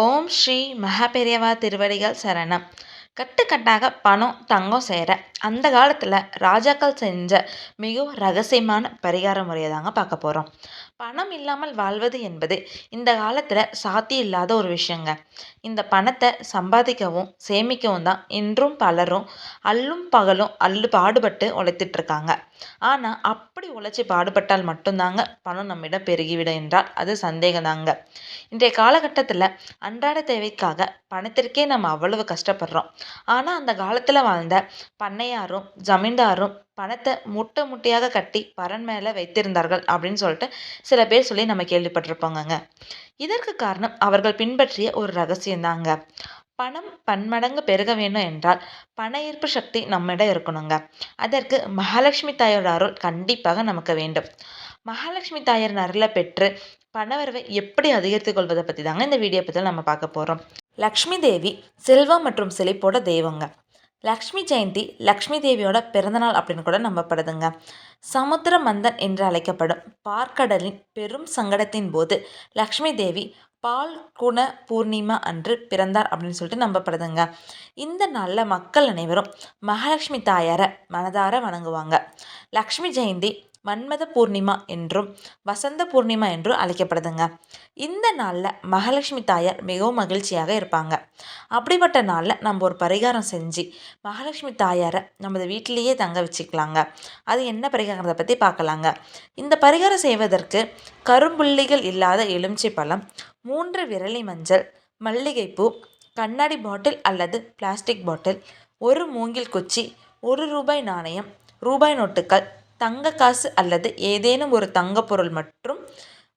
ஓம் ஸ்ரீ மகாபெரியவா திருவடிகள் சரணம். கட்டுக்கட்டாக பணம் தங்கம் சேர அந்த காலத்தில் ராஜாக்கள் செஞ்ச மிகவும் ரகசியமான பரிகார முறையை தாங்க பார்க்க போகிறோம் பணம் இல்லாமல் வாழ்வது என்பது இந்த காலத்தில் சாத்தியம் இல்லாத ஒரு விஷயங்க. இந்த பணத்தை சம்பாதிக்கவும் சேமிக்கவும் தான் இன்றும் பலரும் அல்லும் பகலும் அல்லு பாடுபட்டு உழைத்துட்ருக்காங்க. ஆனால் அப்படி உழைச்சி பாடுபட்டால் மட்டும்தாங்க பணம் நம்மிடம் பெருகிவிடும் என்றால் அது சந்தேகம் தாங்க இன்றைய காலகட்டத்தில் அன்றாட தேவைக்காக பணத்திற்கே நம்ம அவ்வளவு கஷ்டப்படுறோம். ஆனால் அந்த காலத்தில் வாழ்ந்த பண்ணையாரும் ஜமீன்தாரும் பணத்தை முட்டை முட்டையாக கட்டி பரன் மேலே வைத்திருந்தார்கள் அப்படின்னு சொல்லிட்டு சில பேர் சொல்லி நம்ம கேள்விப்பட்டிருப்போங்கங்க. இதற்கு காரணம் அவர்கள் பின்பற்றிய ஒரு ரகசியம்தாங்க பணம் பன்மடங்கு பெருக வேணும் என்றால் பண ஈர்ப்பு சக்தி நம்மிடம் இருக்கணுங்க. அதற்கு மகாலட்சுமி தாயோட அருள் கண்டிப்பாக நமக்கு வேண்டும். மகாலட்சுமி தாயார் அருளை பெற்று பணவரவை எப்படி அதிகரித்துக் கொள்வதை பற்றி தாங்க இந்த வீடியோ பற்றி நம்ம பார்க்க போகிறோம் லக்ஷ்மி தேவி செல்வம் மற்றும் செழிப்போட தெய்வங்க. லக்ஷ்மி ஜெயந்தி லக்ஷ்மி தேவியோட பிறந்தநாள் அப்படின்னு கூட நம்பப்படுதுங்க. சமுத்திர மந்தன் என்று அழைக்கப்படும் பார்க்கடலின் பெரும் சங்கடத்தின் போது லக்ஷ்மி தேவி பால் குண பூர்ணிமா அன்று பிறந்தார் அப்படின்னு சொல்லிட்டு நம்பப்படுதுங்க. இந்த நாளில் மக்கள் அனைவரும் மகாலட்சுமி தாயாரை மனதார வணங்குவாங்க. லக்ஷ்மி ஜெயந்தி மன்மத பூர்ணிமா என்றும் வசந்த பூர்ணிமா என்றும் அழைக்கப்படுதுங்க. இந்த நாளில் மகாலட்சுமி தாயார் மிகவும் மகிழ்ச்சியாக இருப்பாங்க. அப்படிப்பட்ட நாளில் நம்ம ஒரு பரிகாரம் செஞ்சு மகாலட்சுமி தாயாரை நமது வீட்டிலேயே தங்க வச்சுக்கலாங்க. அது என்ன பரிகாரத்தை பற்றி பார்க்கலாங்க. இந்த பரிகாரம் செய்வதற்கு கரும்புள்ளிகள் இல்லாத எலுமிச்சை பழம் மூன்று விரலி மஞ்சள் மல்லிகைப்பூ கண்ணாடி பாட்டில் அல்லது பிளாஸ்டிக் பாட்டில் ஒரு மூங்கில் குச்சி ஒரு ரூபாய் நாணயம் ரூபாய் நோட்டுகள் தங்க காசு அல்லது ஏதேனும் ஒரு தங்க பொருள் மற்றும்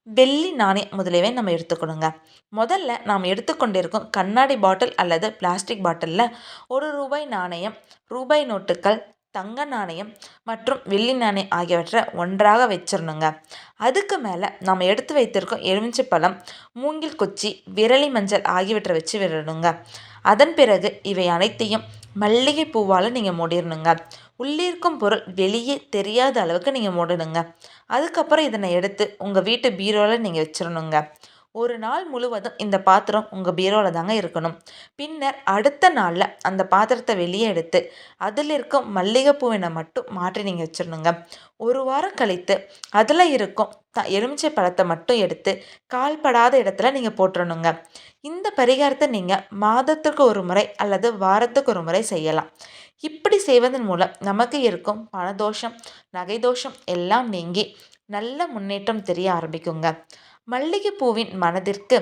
வெள்ளி நாணயம் முதலியவை நம்ம எடுத்துக்கணுங்க. முதல்ல நாம் எடுத்துக்கொண்டிருக்கும் கண்ணாடி பாட்டில் அல்லது பிளாஸ்டிக் பாட்டிலில் ஒரு ரூபாய் நாணயம் ரூபாய் நோட்டுகள் தங்க நாணயம் மற்றும் வெள்ளி நாணயம் ஆகியவற்றை ஒன்றாக வச்சிடணுங்க. அதுக்கு மேலே நம்ம எடுத்து வைத்திருக்கோம் எலுமிச்சை பழம் மூங்கில் குச்சி விரலி மஞ்சள் ஆகியவற்றை வச்சு விடணுங்க. அதன் பிறகு இவை அனைத்தையும் மல்லிகை பூவால் நீங்கள் மூடிடணுங்க. உள்ளிருக்கும் பொருள் வெளியே தெரியாத அளவுக்கு நீங்கள் மூடணுங்க. அதுக்கப்புறம் இதனை எடுத்து உங்கள் வீட்டு பீரோவில் நீங்கள் வச்சிடணுங்க. ஒரு நாள் முழுவதும் இந்த பாத்திரம் உங்கள் பீரோவில் தாங்க இருக்கணும். பின்னர் அடுத்த நாளில் அந்த பாத்திரத்தை வெளியே எடுத்து அதில் இருக்கும் மல்லிகைப்பூவினை மட்டும் மாற்றி நீங்கள் வச்சிடணுங்க. ஒரு வாரம் கழித்து அதில் இருக்கும் த எலுமிச்சை பழத்தை மட்டும் எடுத்து கால்படாத இடத்துல நீங்கள் போட்டுடணுங்க இந்த பரிகாரத்தை நீங்கள் மாதத்துக்கு ஒரு முறை அல்லது வாரத்துக்கு ஒரு முறை செய்யலாம். இப்படி செய்வதன் மூலம் நமக்கு இருக்கும் பணதோஷம் நகை தோஷம் எல்லாம் நீங்கி நல்ல முன்னேற்றம் தெரிய ஆரம்பிக்குங்க. மல்லிகைப்பூவின் மனதிற்கு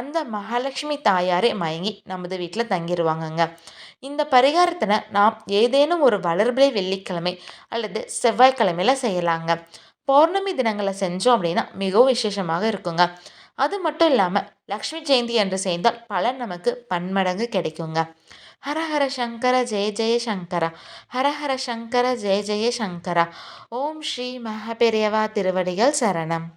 அந்த மகாலட்சுமி தாயாரே மயங்கி நமது வீட்டில் தங்கிடுவாங்கங்க இந்த பரிகாரத்தினை நாம் ஏதேனும் ஒரு வளர்பிலை வெள்ளிக்கிழமை அல்லது செவ்வாய்க்கிழமையில் செய்யலாங்க. பௌர்ணமி தினங்களை செஞ்சோம் அப்படின்னா மிகவும் விசேஷமாக இருக்குங்க. அது மட்டும் இல்லாமல் லக்ஷ்மி ஜெயந்தி என்று செய்தால் பலன் நமக்கு பன்மடங்கு கிடைக்குங்க. ஹர ஹர சங்கர ஜெய ஜெய சங்கர ஹர சங்கர ஜெய ஜெய சங்கர. ஓம் ஸ்ரீ மகபெரியவா திருவடிகள் சரணம்.